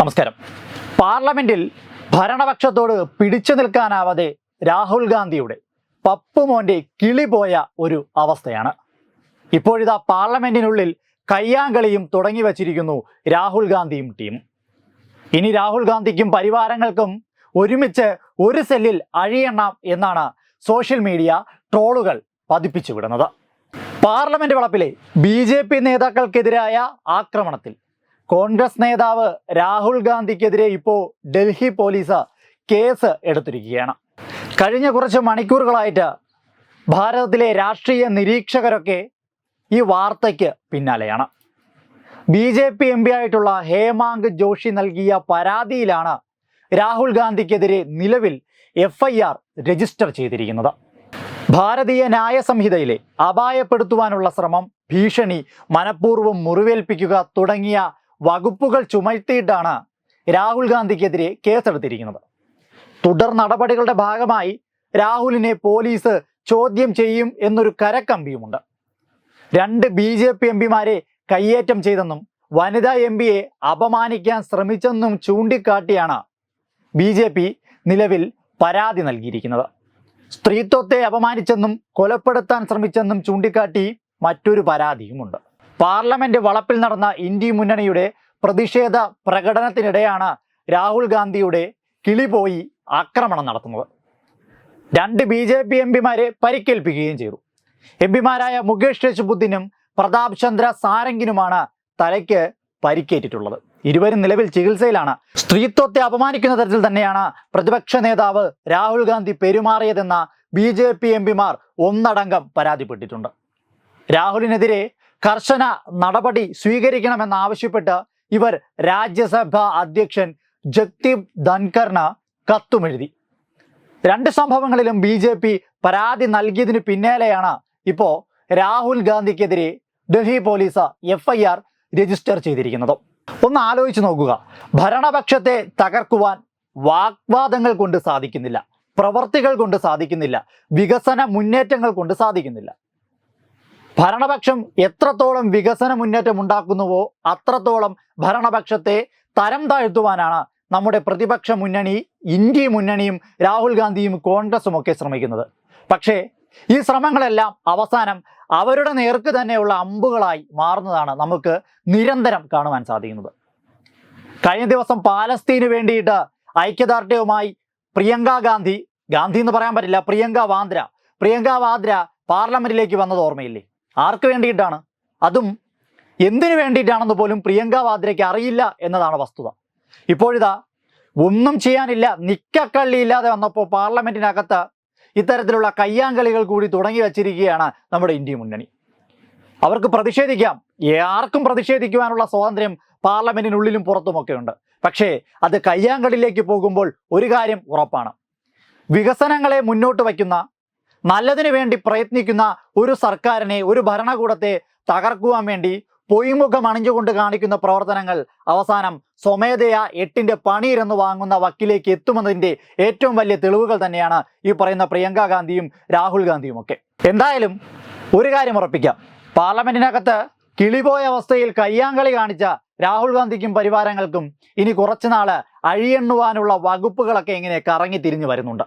നമസ്കാരം. പാർലമെന്റിൽ ഭരണപക്ഷത്തോട് പിടിച്ചു നിൽക്കാനാവാതെ രാഹുൽ ഗാന്ധിയുടെ പപ്പുമോന്റെ കിളി പോയ ഒരു അവസ്ഥയാണ്. ഇപ്പോഴിതാ പാർലമെന്റിനുള്ളിൽ കയ്യാങ്കളിയും തുടങ്ങി വച്ചിരിക്കുന്നു രാഹുൽ ഗാന്ധിയും ടീം. ഇനി രാഹുൽ ഗാന്ധിക്കും പരിവാരങ്ങൾക്കും ഒരുമിച്ച് ഒരു സെല്ലിൽ അഴിയണം എന്നാണ് സോഷ്യൽ മീഡിയ ട്രോളുകൾ പതിപ്പിച്ചു വിടുന്നത്. പാർലമെന്റ് വളപ്പിലെ ബി നേതാക്കൾക്കെതിരായ ആക്രമണത്തിൽ കോൺഗ്രസ് നേതാവ് രാഹുൽ ഗാന്ധിക്കെതിരെ ഇപ്പോൾ ഡൽഹി പോലീസ് കേസ് എടുത്തിരിക്കുകയാണ്. കഴിഞ്ഞ കുറച്ച് മണിക്കൂറുകളായിട്ട് ഭാരതത്തിലെ രാഷ്ട്രീയ നിരീക്ഷകരൊക്കെ ഈ വാർത്തയ്ക്ക് പിന്നാലെയാണ്. B J P M P ആയിട്ടുള്ള ഹേമാങ്ക് ജോഷി നൽകിയ പരാതിയിലാണ് രാഹുൽ ഗാന്ധിക്കെതിരെ നിലവിൽ എഫ് ഐ ആർ രജിസ്റ്റർ ചെയ്തിരിക്കുന്നത്. ഭാരതീയ ന്യായ സംഹിതയിലെ അപായപ്പെടുത്തുവാനുള്ള ശ്രമം ഭീഷണി മനഃപൂർവം മുറിവേൽപ്പിക്കുക തുടങ്ങിയ വകുപ്പുകൾ ചുമത്തിയിട്ടാണ് രാഹുൽ ഗാന്ധിക്കെതിരെ കേസെടുത്തിരിക്കുന്നത്. തുടർ നടപടികളുടെ ഭാഗമായി രാഹുലിനെ പോലീസ് ചോദ്യം ചെയ്യും എന്നൊരു കരക്കമ്പിയുമുണ്ട്. രണ്ട് ബി ജെ പി എം പിമാരെ കയ്യേറ്റം ചെയ്തെന്നും വനിതാ എം പിയെ അപമാനിക്കാൻ ശ്രമിച്ചെന്നും ചൂണ്ടിക്കാട്ടിയാണ് ബി ജെ പി നിലവിൽ പരാതി നൽകിയിരിക്കുന്നത്. സ്ത്രീത്വത്തെ അപമാനിച്ചെന്നും കൊലപ്പെടുത്താൻ ശ്രമിച്ചെന്നും ചൂണ്ടിക്കാട്ടി മറ്റൊരു പരാതിയുമുണ്ട്. പാർലമെന്റ് വളപ്പിൽ നടന്ന ഇന്ത്യ മുന്നണിയുടെ പ്രതിഷേധ പ്രകടനത്തിനിടെയാണ് രാഹുൽ ഗാന്ധിയുടെ കിളി പോയി ആക്രമണം നടത്തുന്നത്. രണ്ട് ബി ജെ പി എം പിമാരെ പരിക്കേൽപ്പിക്കുകയും ചെയ്തു. എം പിമാരായ മുകേഷ് രജ്പുത്തിനും പ്രതാപ് ചന്ദ്ര സാരംഗിനുമാണ് തലയ്ക്ക് പരിക്കേറ്റിട്ടുള്ളത്. ഇരുവരും നിലവിൽ ചികിത്സയിലാണ്. സ്ത്രീത്വത്തെ അപമാനിക്കുന്ന തരത്തിൽ തന്നെയാണ് പ്രതിപക്ഷ നേതാവ് രാഹുൽ ഗാന്ധി പെരുമാറിയതെന്ന ബി ജെ പി എം പിമാർ ഒന്നടങ്കം പരാതിപ്പെട്ടിട്ടുണ്ട്. രാഹുലിനെതിരെ കർശന നടപടി സ്വീകരിക്കണമെന്നാവശ്യപ്പെട്ട് ഇവർ രാജ്യസഭാ അധ്യക്ഷൻ ജഗ്ദീപ് ധൻഖറിന് കത്തുമെഴുതി. രണ്ട് സംഭവങ്ങളിലും ബി ജെ പി പരാതി നൽകിയതിന് പിന്നാലെയാണ് ഇപ്പോൾ Rahul ഗാന്ധിക്കെതിരെ Delhi police F I R register ചെയ്തിരിക്കുന്നത്. ഒന്ന് ആലോചിച്ച് നോക്കുക. ഭരണപക്ഷത്തെ തകർക്കുവാൻ വാഗ്വാദങ്ങൾ കൊണ്ട് സാധിക്കുന്നില്ല. പ്രവർത്തികൾ കൊണ്ട് സാധിക്കുന്നില്ല. വികസന മുന്നേറ്റങ്ങൾ കൊണ്ട് സാധിക്കുന്നില്ല. ഭരണപക്ഷം എത്രത്തോളം വികസന മുന്നേറ്റം ഉണ്ടാക്കുന്നുവോ അത്രത്തോളം ഭരണപക്ഷത്തെ തരം താഴ്ത്തുവാനാണ് നമ്മുടെ പ്രതിപക്ഷ മുന്നണി ഇന്ത്യ മുന്നണിയും രാഹുൽ ഗാന്ധിയും കോൺഗ്രസും ഒക്കെ ശ്രമിക്കുന്നത്. പക്ഷേ ഈ ശ്രമങ്ങളെല്ലാം അവസാനം അവരുടെ നേർക്ക് തന്നെയുള്ള അമ്പുകളായി മാറുന്നതാണ് നമുക്ക് നിരന്തരം കാണുവാൻ സാധിക്കുന്നത്. കഴിഞ്ഞ ദിവസം പാലസ്തീന് വേണ്ടിയിട്ട് ഐക്യദാർഢ്യവുമായി പ്രിയങ്ക ഗാന്ധി ഗാന്ധി എന്ന് പറയാൻ പറ്റില്ല പ്രിയങ്ക വാദ്ര പ്രിയങ്ക വാദ്ര പാർലമെന്റിലേക്ക് വന്നത് ഓർമ്മയില്ലേ? ആർക്ക് വേണ്ടിയിട്ടാണ്? അതും എന്തിനു വേണ്ടിയിട്ടാണെന്ന് പോലും പ്രിയങ്ക വാദ്രയ്ക്ക് അറിയില്ല എന്നതാണ് വസ്തുത. ഇപ്പോഴിതാ ഒന്നും ചെയ്യാനില്ല നിക്കക്കള്ളി ഇല്ലാതെ വന്നപ്പോൾ പാർലമെന്റിനകത്ത് ഇത്തരത്തിലുള്ള കയ്യാങ്കളികൾ കൂടി തുടങ്ങി വച്ചിരിക്കുകയാണ് നമ്മുടെ ഇന്ത്യ മുന്നണി. അവർക്ക് പ്രതിഷേധിക്കാം. ആർക്കും പ്രതിഷേധിക്കുവാനുള്ള സ്വാതന്ത്ര്യം പാർലമെന്റിനുള്ളിലും പുറത്തുമൊക്കെ ഉണ്ട് പക്ഷേ അത് കയ്യാങ്കളിലേക്ക് പോകുമ്പോൾ ഒരു കാര്യം ഉറപ്പാണ്. വികസനങ്ങളെ മുന്നോട്ട് വയ്ക്കുന്ന നല്ലതിനു വേണ്ടി പ്രയത്നിക്കുന്ന ഒരു സർക്കാരിനെ ഒരു ഭരണകൂടത്തെ തകർക്കുവാൻ വേണ്ടി പൊയ്മുഖം അണിഞ്ഞുകൊണ്ട് കാണിക്കുന്ന പ്രവർത്തനങ്ങൾ അവസാനം സ്വമേധയാ എട്ടിന്റെ പണിയിരുന്ന് വാങ്ങുന്ന വക്കിലേക്ക് എത്തുമെന്നതിന്റെ ഏറ്റവും വലിയ തെളിവുകൾ തന്നെയാണ് ഈ പറയുന്ന പ്രിയങ്ക ഗാന്ധിയും രാഹുൽ ഗാന്ധിയും ഒക്കെ. എന്തായാലും ഒരു കാര്യം ഉറപ്പിക്കാം. പാർലമെന്റിനകത്ത് കിളിപോയ അവസ്ഥയിൽ കയ്യാങ്കളി കാണിച്ച രാഹുൽ ഗാന്ധിക്കും പരിവാരങ്ങൾക്കും ഇനി കുറച്ചുനാൾ അഴിയെണ്ണുവാനുള്ള വകുപ്പുകളൊക്കെ ഇങ്ങനെ കറങ്ങി തിരിഞ്ഞു വരുന്നുണ്ട്.